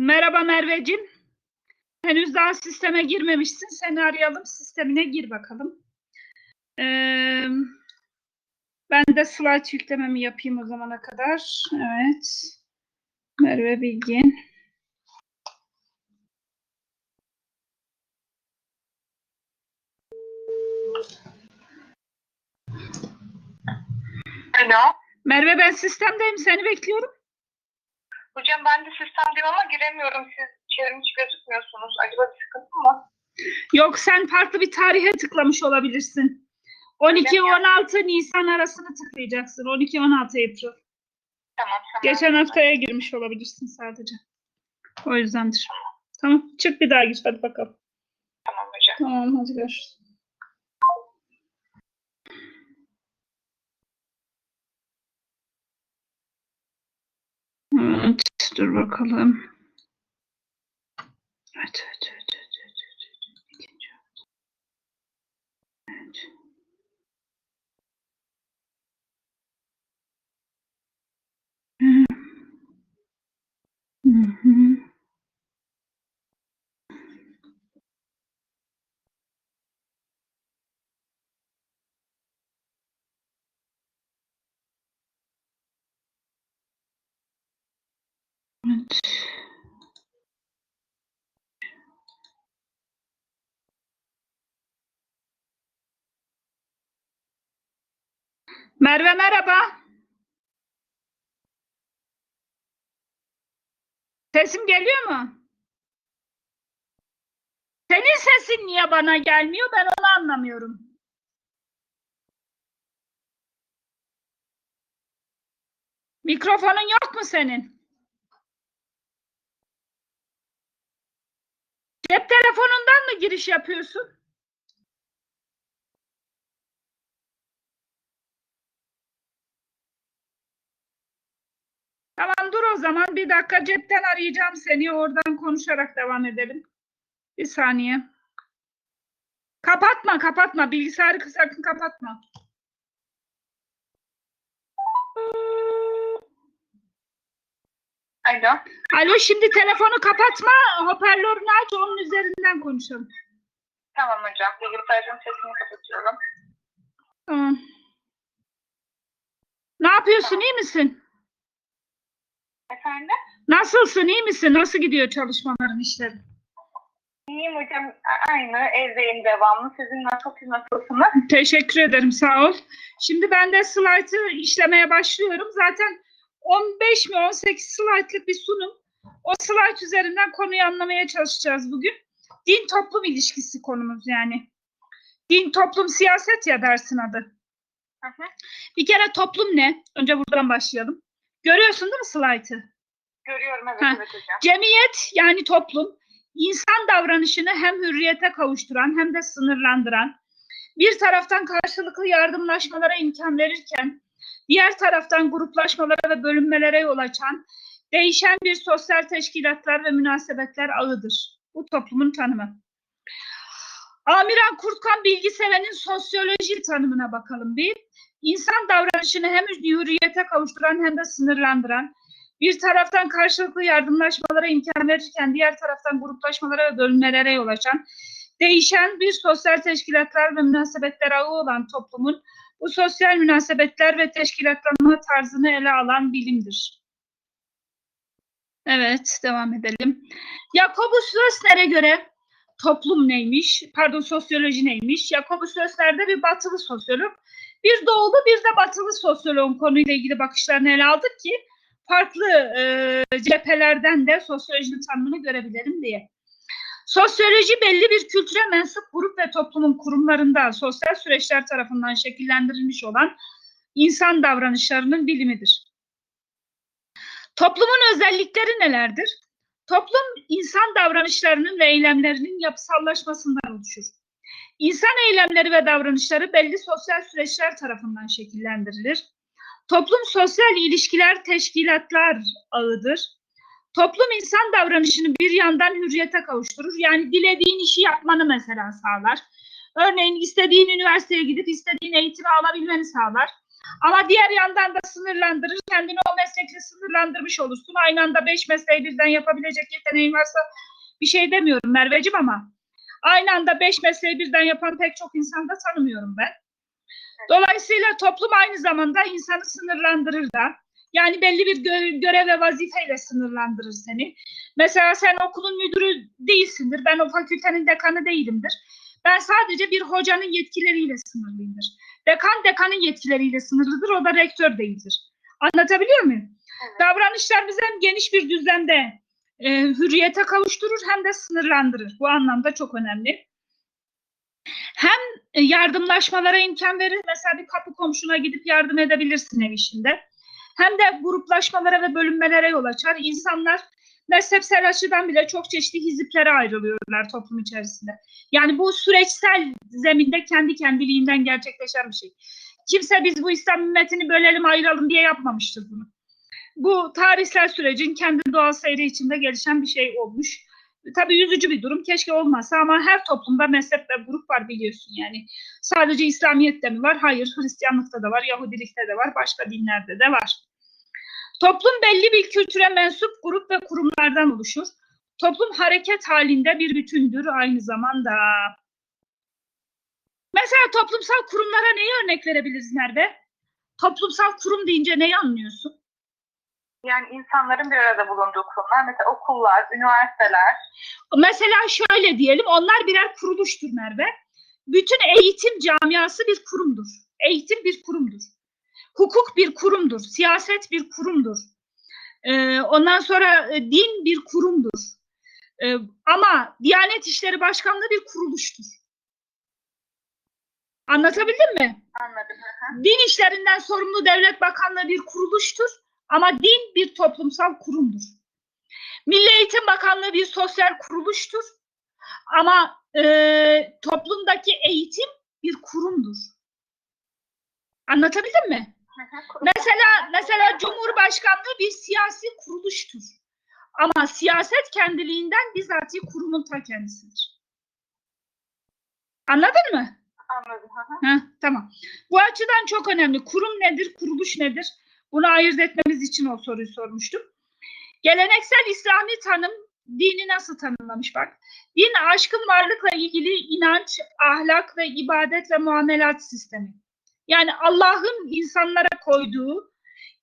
Merhaba Merveciğim. Henüz daha sisteme girmemişsin. Seni arayalım. Sistemine gir bakalım. Ee, ben de slide yüklememi yapayım o zamana kadar. Evet. Merve Bilgin. Alo. Merve ben sistemdeyim. Seni bekliyorum. Hocam ben de sistemdeyim ama giremiyorum. Siz çevrim hiç gözükmüyorsunuz. Acaba bir sıkıntı mı? Yok sen farklı bir tarihe tıklamış olabilirsin. 12-16 Nisan arasını tıklayacaksın. 12-16 April. Tamam. tamam. Geçen haftaya girmiş olabilirsin sadece. O yüzdendir. Tamam. Çık bir daha git hadi bakalım. Tamam hocam. Tamam hadi görüşürüz. Evet, dur bakalım. Evet, evet, evet, evet, evet, evet, evet. İkinci hafta. Evet. Hı. Hı hı. Evet. Merve merhaba. Sesim geliyor mu? Senin sesin niye bana gelmiyor? Ben onu anlamıyorum. Mikrofonun yok mu senin? Cep telefonundan mı giriş yapıyorsun? Tamam dur o zaman bir dakika cepten arayacağım seni oradan konuşarak devam edelim. Bir saniye. Kapatma kapatma bilgisayarı sakın kapatma. Alo. Alo şimdi telefonu kapatma hoparlörünü aç onun üzerinden konuşalım. Tamam hocam. Bilgisayarın sesini kapatıyorum. Tamam. Ne yapıyorsun iyi misin? Efendim? Nasılsın iyi misin? Nasıl gidiyor çalışmaların işlerin? İyiyim hocam. Aynı. Evdeyim devamlı. Sizin nasıl, siz nasılsınız? Teşekkür ederim, sağ ol. Şimdi ben de slaytı işlemeye başlıyorum. Zaten 15 mi 18 slaytlık bir sunum. O slayt üzerinden konuyu anlamaya çalışacağız bugün. Din toplum ilişkisi konumuz yani. Din toplum siyaset ya dersin adı. Hı. Bir kere toplum ne? Önce buradan başlayalım. Görüyorsun değil mi slaytı? Görüyorum evet, evet hocam. Cemiyet yani toplum insan davranışını hem hürriyete kavuşturan hem de sınırlandıran, bir taraftan karşılıklı yardımlaşmalara imkan verirken, diğer taraftan gruplaşmalara ve bölünmelere yol açan, değişen bir sosyal teşkilatlar ve münasebetler ağıdır. Bu toplumun tanımı. Amiran Kurtkan Bilgiseven'in sosyoloji tanımına bakalım bir. İnsan davranışını hem hürriyete kavuşturan hem de sınırlandıran, bir taraftan karşılıklı yardımlaşmalara imkan verirken diğer taraftan gruplaşmalara ve bölünmelere yol açan, değişen bir sosyal teşkilatlar ve münasebetler ağı olan toplumun bu sosyal münasebetler ve teşkilatlanma tarzını ele alan bilimdir. Evet, devam edelim. Jakobus Lösner'e göre toplum neymiş, pardon sosyoloji neymiş? Jakobus Lösner de bir batılı sosyolog. Bir doğulu bir de batılı sosyologun konuyla ilgili bakışlarını ele aldık ki farklı e, cephelerden de sosyolojinin tanımını görebilelim diye. Sosyoloji belli bir kültüre mensup grup ve toplumun kurumlarında sosyal süreçler tarafından şekillendirilmiş olan insan davranışlarının bilimidir. Toplumun özellikleri nelerdir? Toplum insan davranışlarının ve eylemlerinin yapısallaşmasından oluşur. İnsan eylemleri ve davranışları belli sosyal süreçler tarafından şekillendirilir. Toplum sosyal ilişkiler, teşkilatlar ağıdır. Toplum insan davranışını bir yandan hürriyete kavuşturur. Yani dilediğin işi yapmanı mesela sağlar. Örneğin istediğin üniversiteye gidip istediğin eğitimi alabilmeni sağlar. Ama diğer yandan da sınırlandırır. Kendini o meslekle sınırlandırmış olursun. Aynı anda beş mesleği birden yapabilecek yeteneğin varsa bir şey demiyorum Merveciğim ama aynı anda beş mesleği birden yapan pek çok insan da tanımıyorum ben. Dolayısıyla toplum aynı zamanda insanı sınırlandırır da. Yani belli bir gö- görev ve vazifeyle sınırlandırır seni. Mesela sen okulun müdürü değilsindir. Ben o fakültenin dekanı değilimdir. Ben sadece bir hocanın yetkileriyle sınırlıyımdır. Dekan dekanın yetkileriyle sınırlıdır. O da rektör değildir. Anlatabiliyor muyum? Evet. Davranışlarımızı hem geniş bir düzlemde e, hürriyete kavuşturur hem de sınırlandırır. Bu anlamda çok önemli. Hem e, yardımlaşmalara imkan verir. Mesela bir kapı komşuna gidip yardım edebilirsin ev işinde. Hem de gruplaşmalara ve bölünmelere yol açar. İnsanlar mezhepsel açıdan bile çok çeşitli hiziplere ayrılıyorlar toplum içerisinde. Yani bu süreçsel zeminde kendi kendiliğinden gerçekleşen bir şey. Kimse biz bu İslam ümmetini bölelim ayıralım diye yapmamıştır bunu. Bu tarihsel sürecin kendi doğal seyri içinde gelişen bir şey olmuş. Tabii yüzücü bir durum. Keşke olmasa ama her toplumda mezhep ve grup var biliyorsun yani. Sadece İslamiyet'te mi var? Hayır. Hristiyanlıkta da var, Yahudilikte de var, başka dinlerde de var. Toplum belli bir kültüre mensup grup ve kurumlardan oluşur. Toplum hareket halinde bir bütündür aynı zamanda. Mesela toplumsal kurumlara neyi örnek verebiliriz Merve? Toplumsal kurum deyince neyi anlıyorsun? Yani insanların bir arada bulunduğu kurumlar, mesela okullar, üniversiteler. Mesela şöyle diyelim, onlar birer kuruluştur Merve. Bütün eğitim camiası bir kurumdur. Eğitim bir kurumdur. Hukuk bir kurumdur. Siyaset bir kurumdur. Ee, ondan sonra e, din bir kurumdur. Ee, ama Diyanet İşleri Başkanlığı bir kuruluştur. Anlatabildim mi? Anladım. Hı. Din işlerinden sorumlu devlet bakanlığı bir kuruluştur ama din bir toplumsal kurumdur. Milli Eğitim Bakanlığı bir sosyal kuruluştur ama e, toplumdaki eğitim bir kurumdur. Anlatabildim mi? Mesela mesela Cumhurbaşkanlığı bir siyasi kuruluştur. Ama siyaset kendiliğinden bizatihi kurumun ta kendisidir. Anladın mı? Anladım. Heh, tamam. Bu açıdan çok önemli. Kurum nedir, kuruluş nedir? Bunu ayırt etmemiz için o soruyu sormuştum. Geleneksel İslami tanım dini nasıl tanımlamış bak. Din aşkın varlıkla ilgili inanç, ahlak ve ibadet ve muamelat sistemi. Yani Allah'ın insanlara koyduğu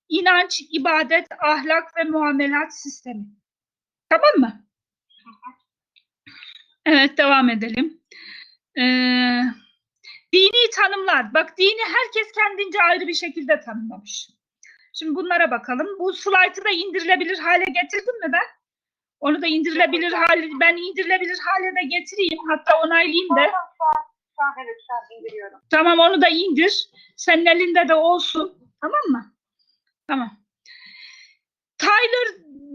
inanç, ibadet, ahlak ve muamelat sistemi. Tamam mı? Evet devam edelim. Ee, Dini tanımlar. Bak dini herkes kendince ayrı bir şekilde tanımlamış. Şimdi bunlara bakalım. Bu slaytı da indirilebilir hale getirdim mi ben? Onu da indirilebilir hale, ben indirilebilir hale de getireyim. Hatta onaylayayım da. Tamam, şu an, şu an evet şu an indiriyorum. Tamam onu da indir. Senin elinde de olsun. Tamam mı? Tamam. Tyler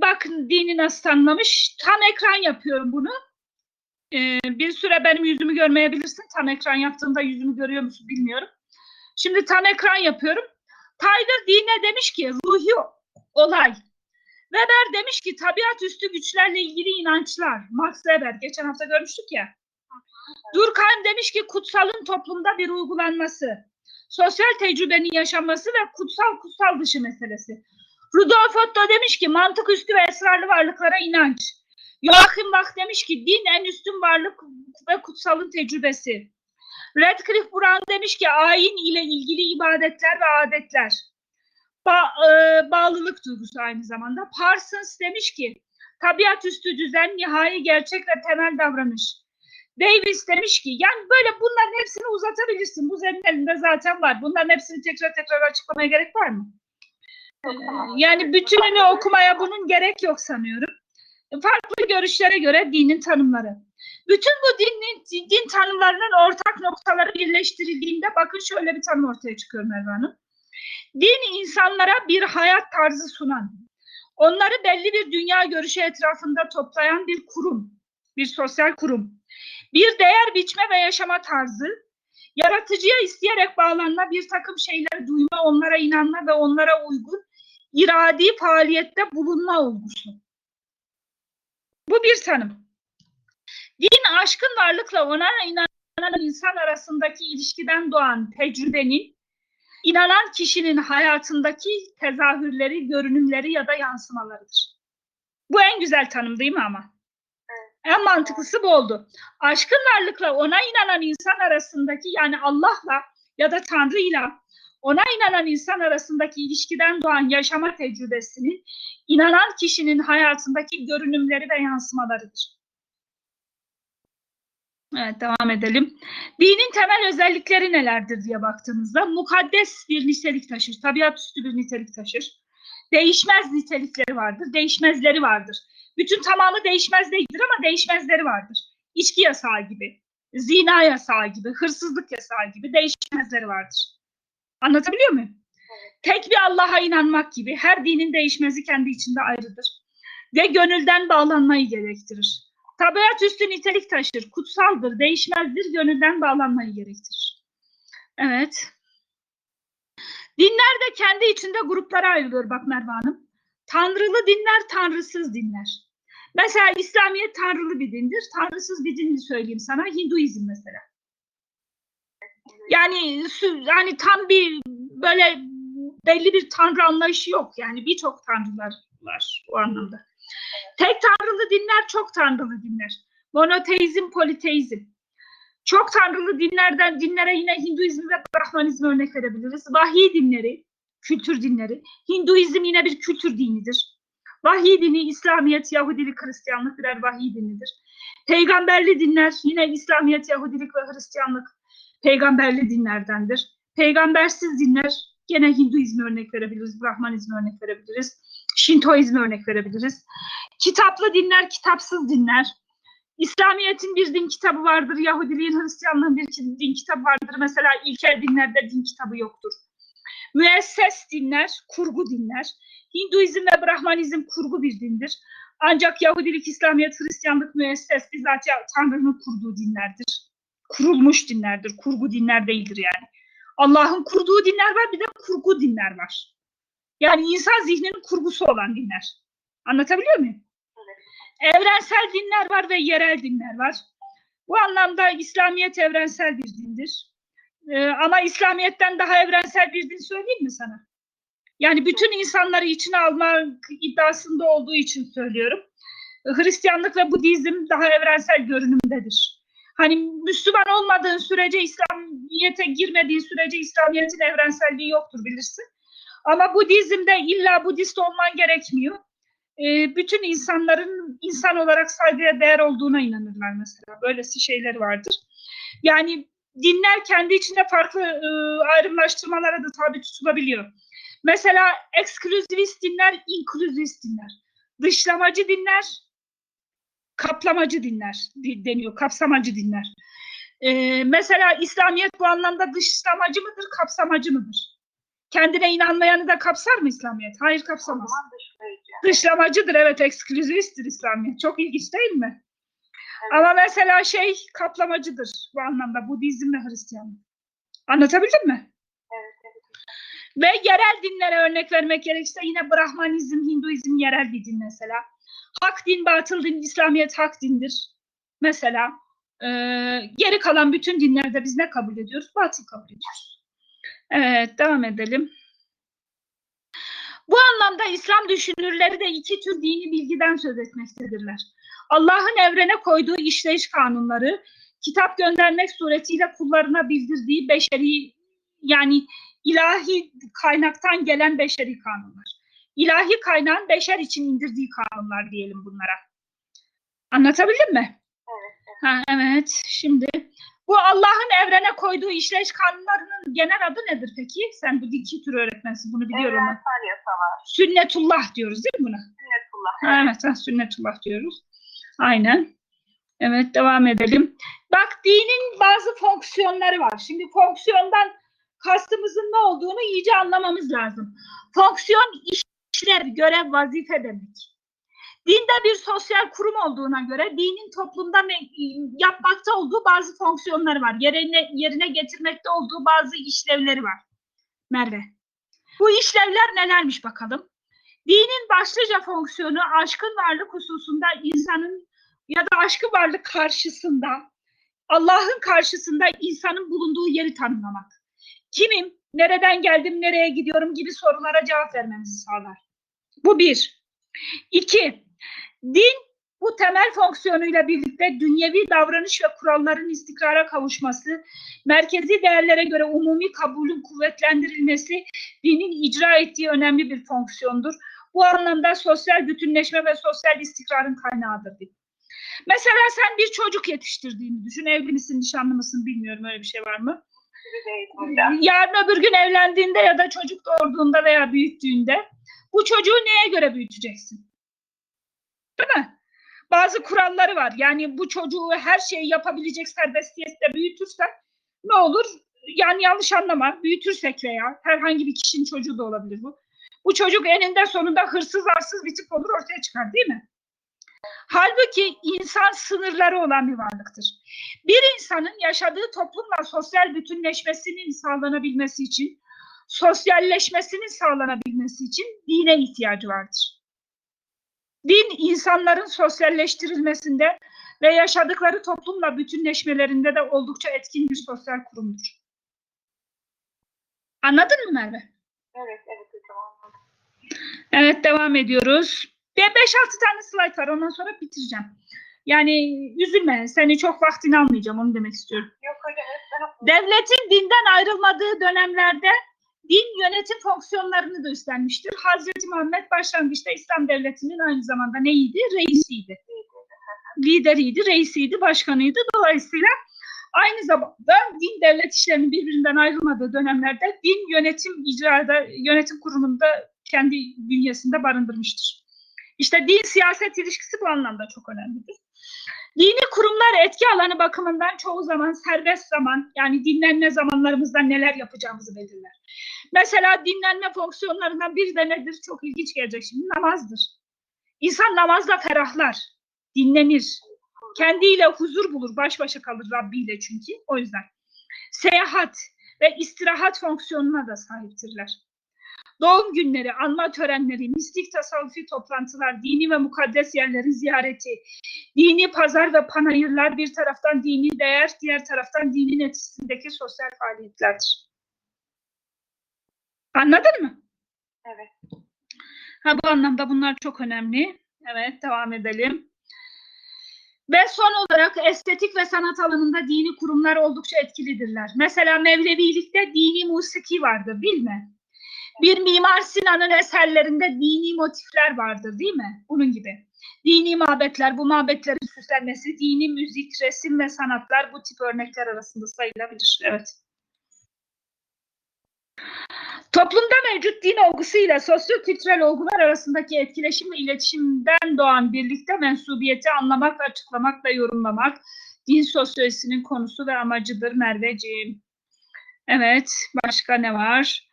bakın dini nasıl tanımlamış. Tam ekran yapıyorum bunu. Ee, bir süre benim yüzümü görmeyebilirsin. Tam ekran yaptığımda yüzümü görüyor musun bilmiyorum. Şimdi tam ekran yapıyorum. Tyler dine demiş ki ruhi olay. Weber demiş ki tabiat üstü güçlerle ilgili inançlar. Max Weber geçen hafta görmüştük ya. Durkheim demiş ki kutsalın toplumda bir uygulanması. Sosyal tecrübenin yaşanması ve kutsal kutsal dışı meselesi. Rudolf Otto demiş ki mantık üstü ve esrarlı varlıklara inanç. Joachim Bach demiş ki din en üstün varlık ve kutsalın tecrübesi. Radcliffe Brown demiş ki ayin ile ilgili ibadetler ve adetler. Ba- e, bağlılık duygusu aynı zamanda. Parsons demiş ki tabiat üstü düzen, nihai gerçek ve temel davranış. Davis demiş ki yani böyle bunların hepsini uzatabilirsin. Bu senin elinde zaten var. Bunların hepsini tekrar tekrar açıklamaya gerek var mı? Ee, Yani bütününü okumaya bunun gerek yok sanıyorum. Farklı görüşlere göre dinin tanımları. Bütün bu dinin, din tanımlarının ortak noktaları birleştirildiğinde bakın şöyle bir tanım ortaya çıkıyor Merve Hanım. Din insanlara bir hayat tarzı sunan, onları belli bir dünya görüşü etrafında toplayan bir kurum, bir sosyal kurum. Bir değer biçme ve yaşama tarzı, yaratıcıya isteyerek bağlanma, bir takım şeyleri duyma, onlara inanma ve onlara uygun iradi faaliyette bulunma olgusu. Bu bir tanım. Din aşkın varlıkla ona inanan insan arasındaki ilişkiden doğan tecrübenin inanan kişinin hayatındaki tezahürleri, görünümleri ya da yansımalarıdır. Bu en güzel tanım değil mi ama? En mantıklısı bu oldu. Aşkın varlıkla ona inanan insan arasındaki yani Allah'la ya da Tanrı'yla ona inanan insan arasındaki ilişkiden doğan yaşama tecrübesinin inanan kişinin hayatındaki görünümleri ve yansımalarıdır. Evet devam edelim. Dinin temel özellikleri nelerdir diye baktığımızda mukaddes bir nitelik taşır, tabiat üstü bir nitelik taşır. Değişmez nitelikleri vardır, değişmezleri vardır. Bütün tamamı değişmez değildir ama değişmezleri vardır. İçki yasağı gibi, zina yasağı gibi, hırsızlık yasağı gibi değişmezleri vardır. Anlatabiliyor muyum? Tek bir Allah'a inanmak gibi her dinin değişmezi kendi içinde ayrıdır. Ve gönülden bağlanmayı gerektirir. Tabiat üstü nitelik taşır, kutsaldır, değişmezdir, gönülden bağlanmayı gerektirir. Evet. Dinler de kendi içinde gruplara ayrılıyor bak Merve Hanım. Tanrılı dinler, tanrısız dinler. Mesela İslamiyet tanrılı bir dindir. Tanrısız bir din söyleyeyim sana. Hinduizm mesela. Yani yani tam bir böyle belli bir tanrı anlayışı yok. Yani birçok tanrılar var o anlamda. Tek tanrılı dinler, çok tanrılı dinler. Monoteizm, politeizm. Çok tanrılı dinlerden dinlere yine Hinduizm ve Brahmanizm örnek verebiliriz. Vahiy dinleri, kültür dinleri. Hinduizm yine bir kültür dinidir. Vahiy dini, İslamiyet, Yahudilik, Hristiyanlık birer vahiy dinidir. Peygamberli dinler yine İslamiyet, Yahudilik ve Hristiyanlık peygamberli dinlerdendir. Peygambersiz dinler gene Hinduizm örnek verebiliriz, Brahmanizm örnek verebiliriz, Şintoizm örnek verebiliriz. Kitaplı dinler, kitapsız dinler. İslamiyet'in bir din kitabı vardır, Yahudiliğin, Hristiyanlığın bir din kitabı vardır. Mesela ilkel dinlerde din kitabı yoktur. Müesses dinler, kurgu dinler. Hinduizm ve Brahmanizm kurgu bir dindir. Ancak Yahudilik, İslamiyet, Hristiyanlık müesses bizzat Tanrı'nın kurduğu dinlerdir. Kurulmuş dinlerdir, kurgu dinler değildir yani. Allah'ın kurduğu dinler var, bir de kurgu dinler var. Yani insan zihninin kurgusu olan dinler. Anlatabiliyor muyum? Evrensel dinler var ve yerel dinler var. Bu anlamda İslamiyet evrensel bir dindir. Ee, ama İslamiyet'ten daha evrensel bir din söyleyeyim mi sana? Yani bütün insanları içine almak iddiasında olduğu için söylüyorum. Hristiyanlık ve Budizm daha evrensel görünümdedir. Hani Müslüman olmadığın sürece İslamiyet'e girmediğin sürece İslamiyet'in evrenselliği yoktur bilirsin. Ama Budizm'de illa Budist olman gerekmiyor. Ee, bütün insanların insan olarak saygıya değer olduğuna inanırlar mesela. Böylesi şeyler vardır. Yani dinler kendi içinde farklı e, ayrımlaştırmalara da tabi tutulabiliyor. Mesela ekskluzivist dinler, inkluzivist dinler. Dışlamacı dinler, kaplamacı dinler di- deniyor, kapsamacı dinler. Ee, mesela İslamiyet bu anlamda dışlamacı mıdır, kapsamacı mıdır? Kendine inanmayanı da kapsar mı İslamiyet? Hayır kapsamaz. Dışlamacıdır evet, ekskluzivisttir İslamiyet. Çok ilginç değil mi? Ama mesela şey kaplamacıdır bu anlamda Budizm ve Hristiyanlık. Anlatabildim mi? Evet, evet. Ve yerel dinlere örnek vermek gerekirse yine Brahmanizm, Hinduizm yerel bir din mesela. Hak din, batıl din, İslamiyet hak dindir. Mesela e, geri kalan bütün dinlerde biz ne kabul ediyoruz? Batıl kabul ediyoruz. Evet, devam edelim. Bu anlamda İslam düşünürleri de iki tür dini bilgiden söz etmektedirler. Allah'ın evrene koyduğu işleyiş kanunları, kitap göndermek suretiyle kullarına bildirdiği beşeri yani ilahi kaynaktan gelen beşeri kanunlar. İlahi kaynağın beşer için indirdiği kanunlar diyelim bunlara. Anlatabildim mi? Evet, Ha, evet. Şimdi bu Allah'ın evrene koyduğu işleyiş kanunlarının genel adı nedir peki? Sen bu iki tür öğretmensin. Bunu biliyorum. Evrensel yasalar, Sünnetullah diyoruz değil mi buna? sünnetullah. Evet, ha, sünnetullah diyoruz. Aynen. Evet, devam edelim. Bak dinin bazı fonksiyonları var. Şimdi fonksiyondan kastımızın ne olduğunu iyice anlamamız lazım. Fonksiyon işlev, görev, vazife demek. Dinde bir sosyal kurum olduğuna göre dinin toplumda yapmakta olduğu bazı fonksiyonları var. Yerine, yerine getirmekte olduğu bazı işlevleri var. Merve. Bu işlevler nelermiş bakalım? Dinin başlıca fonksiyonu aşkın varlık hususunda insanın ya da aşkın varlık karşısında Allah'ın karşısında insanın bulunduğu yeri tanımlamak. Kimim? nereden geldim, nereye gidiyorum gibi sorulara cevap vermemizi sağlar. Bu bir. İki, din bu temel fonksiyonuyla birlikte dünyevi davranış ve kuralların istikrara kavuşması, merkezi değerlere göre umumi kabulün kuvvetlendirilmesi dinin icra ettiği önemli bir fonksiyondur. Bu anlamda sosyal bütünleşme ve sosyal istikrarın kaynağıdır. din. Mesela sen bir çocuk yetiştirdiğini düşün. Evli misin, nişanlı mısın bilmiyorum öyle bir şey var mı? Yarın öbür gün evlendiğinde ya da çocuk doğurduğunda veya büyüttüğünde bu çocuğu neye göre büyüteceksin? Değil mi? Bazı kuralları var. Yani bu çocuğu her şeyi yapabilecek serbestiyetle büyütürsen ne olur? Yani yanlış anlama. Büyütürsek veya herhangi bir kişinin çocuğu da olabilir bu. Bu çocuk eninde sonunda hırsız arsız bir tip olur ortaya çıkar değil mi? Halbuki insan sınırları olan bir varlıktır. Bir insanın yaşadığı toplumla sosyal bütünleşmesinin sağlanabilmesi için, sosyalleşmesinin sağlanabilmesi için dine ihtiyacı vardır. Din insanların sosyalleştirilmesinde ve yaşadıkları toplumla bütünleşmelerinde de oldukça etkin bir sosyal kurumdur. Anladın mı Merve? Evet, evet hocam anladım. Evet devam ediyoruz. Ve 5-6 tane slide var ondan sonra bitireceğim. Yani üzülme seni çok vaktini almayacağım onu demek istiyorum. Yok hocam. Devletin dinden ayrılmadığı dönemlerde din yönetim fonksiyonlarını da üstlenmiştir. Hazreti Muhammed başlangıçta İslam devletinin aynı zamanda neydi? Reisiydi. Lideriydi, reisiydi, başkanıydı. Dolayısıyla aynı zamanda din devlet işlerinin birbirinden ayrılmadığı dönemlerde din yönetim icrada yönetim kurumunda kendi bünyesinde barındırmıştır. İşte din siyaset ilişkisi bu anlamda çok önemlidir. Dini kurumlar etki alanı bakımından çoğu zaman serbest zaman yani dinlenme zamanlarımızda neler yapacağımızı belirler. Mesela dinlenme fonksiyonlarından biri de nedir? Çok ilginç gelecek şimdi namazdır. İnsan namazla ferahlar, dinlenir. Kendiyle huzur bulur, baş başa kalır Rabbi ile çünkü. O yüzden. Seyahat ve istirahat fonksiyonuna da sahiptirler. Doğum günleri, anma törenleri, mistik tasavvufi toplantılar, dini ve mukaddes yerlerin ziyareti, dini pazar ve panayırlar bir taraftan dini değer, diğer taraftan dinin etkisindeki sosyal faaliyetlerdir. Anladın mı? Evet. Ha, bu anlamda bunlar çok önemli. Evet, devam edelim. Ve son olarak estetik ve sanat alanında dini kurumlar oldukça etkilidirler. Mesela Mevlevilikte dini musiki vardır mi? Bir Mimar Sinan'ın eserlerinde dini motifler vardır değil mi? Bunun gibi. Dini mabetler, bu mabetlerin süslenmesi, dini müzik, resim ve sanatlar bu tip örnekler arasında sayılabilir. Evet. Toplumda mevcut din olgusu ile sosyo-kültürel olgular arasındaki etkileşim ve iletişimden doğan birlikte mensubiyeti anlamak, açıklamak ve yorumlamak din sosyolojisinin konusu ve amacıdır Merveciğim. Evet, başka ne var?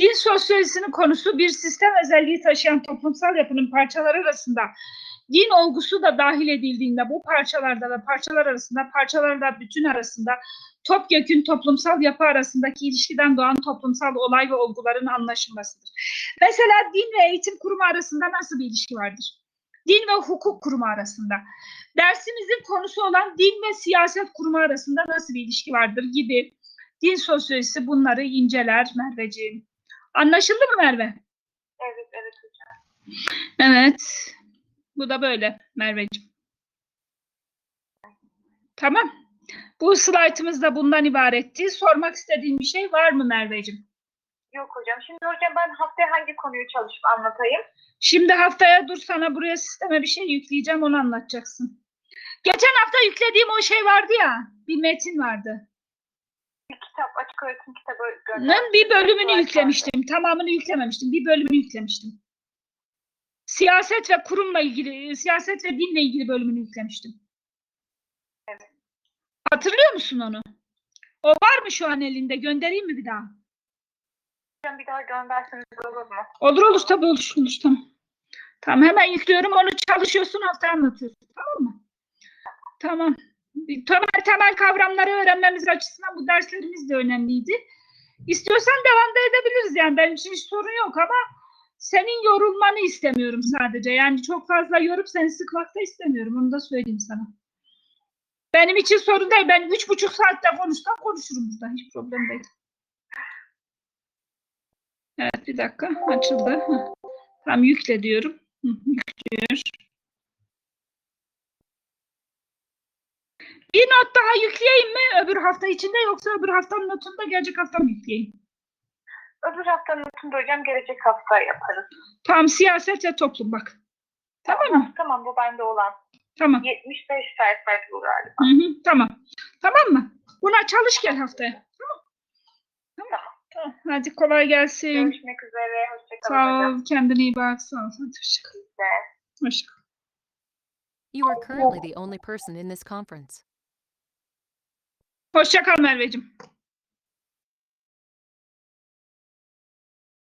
Din sosyolojisinin konusu bir sistem özelliği taşıyan toplumsal yapının parçaları arasında din olgusu da dahil edildiğinde bu parçalarda ve parçalar arasında, parçalarla bütün arasında topyekün toplumsal yapı arasındaki ilişkiden doğan toplumsal olay ve olguların anlaşılmasıdır. Mesela din ve eğitim kurumu arasında nasıl bir ilişki vardır? Din ve hukuk kurumu arasında. Dersimizin konusu olan din ve siyaset kurumu arasında nasıl bir ilişki vardır gibi din sosyolojisi bunları inceler Merveciğim. Anlaşıldı mı Merve? Evet, evet hocam. Evet. Bu da böyle Merveciğim. Tamam. Bu slaytımız da bundan ibaretti. Sormak istediğin bir şey var mı Merveciğim? Yok hocam. Şimdi hocam ben haftaya hangi konuyu çalışıp anlatayım? Şimdi haftaya dur sana buraya sisteme bir şey yükleyeceğim onu anlatacaksın. Geçen hafta yüklediğim o şey vardı ya. Bir metin vardı. Kitap, açık öğretim kitabı gönderdim. bir bölümünü yüklemiştim. Tamamını yüklememiştim. Bir bölümünü yüklemiştim. Siyaset ve kurumla ilgili, siyaset ve dinle ilgili bölümünü yüklemiştim. Evet. Hatırlıyor musun onu? O var mı şu an elinde? Göndereyim mi bir daha? Bir daha gönderseniz olur mu? Olur olur tabii olur olur tamam. Tamam hemen yüklüyorum onu çalışıyorsun hafta anlatıyorsun tamam mı? Tamam. Temel temel kavramları öğrenmemiz açısından bu derslerimiz de önemliydi. İstiyorsan devam da edebiliriz yani benim için hiç sorun yok ama senin yorulmanı istemiyorum sadece. Yani çok fazla yorup seni sıkmak da istemiyorum onu da söyleyeyim sana. Benim için sorun değil. Ben üç buçuk saatte konuşsam konuşurum burada. Hiç problem değil. Evet bir dakika açıldı. Tam yükle diyorum. Yüklüyor. Bir not daha yükleyeyim mi öbür hafta içinde yoksa öbür haftanın notunu da gelecek hafta mı yükleyeyim? Öbür haftanın notunu da hocam gelecek hafta yaparız. Tam siyaset ve toplum bak. Tamam mı? Tamam bu bende olan. Tamam. 75 sayfaydı bu galiba. Hı hı, tamam. Tamam mı? Buna çalış gel haftaya. Tamam. Tamam. Tamam. Hadi kolay gelsin. Görüşmek üzere. Hoşçakalın Sağ hocam. ol. Kendine iyi bak. Sağ ol. Hadi hoşça kal. Size. Hoşça kal. You are currently the only person in this conference. Hoşça kal Merveciğim.